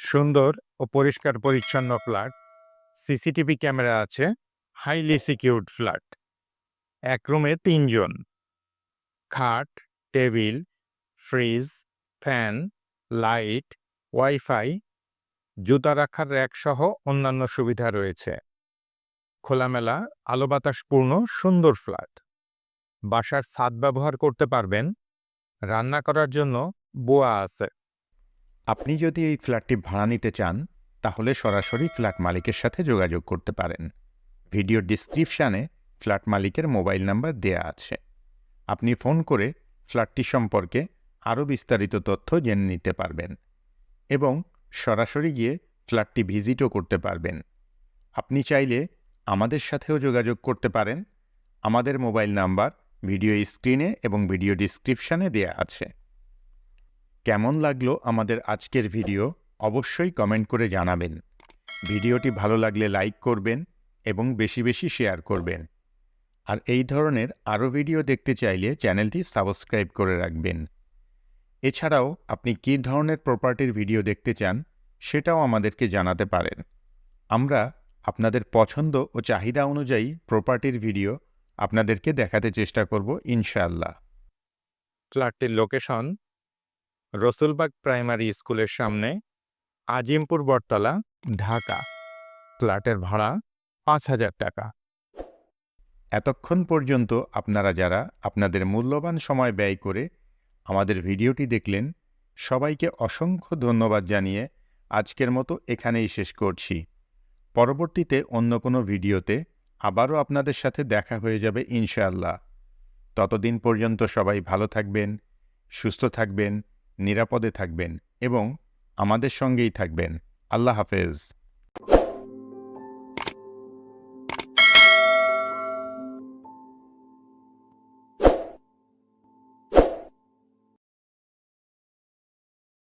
সুন্দর ও পরিষ্কার পরিচ্ছন্ন ফ্ল্যাট। সিসিটিভি ক্যামেরা আছে, হাইলি সিকিউরড ফ্ল্যাট। এক রুমে তিনজন। খাট, table, fridge, fan, light, wifi, জুতা রাখার র্যাক সহ অন্যান্য সুবিধা রয়েছে। খোলামেলা আলো বাতাসপূর্ণ সুন্দর ফ্ল্যাট। বাসার ছাদ ব্যবহার করতে পারবেন। রান্না করার জন্য বোয়া আছে। আপনি যদি এই ফ্ল্যাটটি ভাড়া নিতে চান, তাহলে সরাসরি ফ্ল্যাট মালিকের সাথে যোগাযোগ করতে পারেন। ভিডিও ডিসক্রিপশানে ফ্ল্যাট মালিকের মোবাইল নাম্বার দেয়া আছে। আপনি ফোন করে ফ্ল্যাটটি সম্পর্কে আরও বিস্তারিত তথ্য জেনে নিতে পারবেন এবং সরাসরি গিয়ে ফ্ল্যাটটি ভিজিটও করতে পারবেন। আপনি চাইলে আমাদের সাথেও যোগাযোগ করতে পারেন। আমাদের মোবাইল নাম্বার ভিডিও স্ক্রিনে এবং ভিডিও ডিসক্রিপশানে দেয়া আছে। কেমন লাগল আমাদের আজকের ভিডিও অবশ্যই কমেন্ট করে জানাবেন। ভিডিওটি ভালো লাগলে লাইক করবেন এবং বেশি বেশি শেয়ার করবেন। আর এই ধরনের আরও ভিডিও দেখতে চাইলে চ্যানেলটি সাবস্ক্রাইব করে রাখবেন। এছাড়াও আপনি কী ধরনের প্রপার্টির ভিডিও দেখতে চান সেটাও আমাদেরকে জানাতে পারেন। আমরা আপনাদের পছন্দ ও চাহিদা অনুযায়ী প্রপার্টির ভিডিও আপনাদেরকে দেখাতে চেষ্টা করব ইনশাআল্লাহ। ফ্ল্যাটটির লোকেশন রসুলবাগ প্রাইমারি স্কুলের সামনে আজিমপুর বটতলা, ঢাকা। ফ্ল্যাটের ভাড়া পাঁচ হাজার টাকা। এতক্ষণ পর্যন্ত আপনারা যারা আপনাদের মূল্যবান সময় ব্যয় করে আমাদের ভিডিওটি দেখলেন, সবাইকে অসংখ্য ধন্যবাদ জানিয়ে আজকের মতো এখানেই শেষ করছি। পরবর্তীতে অন্য কোনো ভিডিওতে আবারও আপনাদের সাথে দেখা হয়ে যাবে ইনশাআল্লাহ। ততদিন পর্যন্ত সবাই ভালো থাকবেন, সুস্থ থাকবেন নিরাপদে থাকবেন এবং আমাদের সঙ্গেই থাকবেন। আল্লাহ হাফেজ।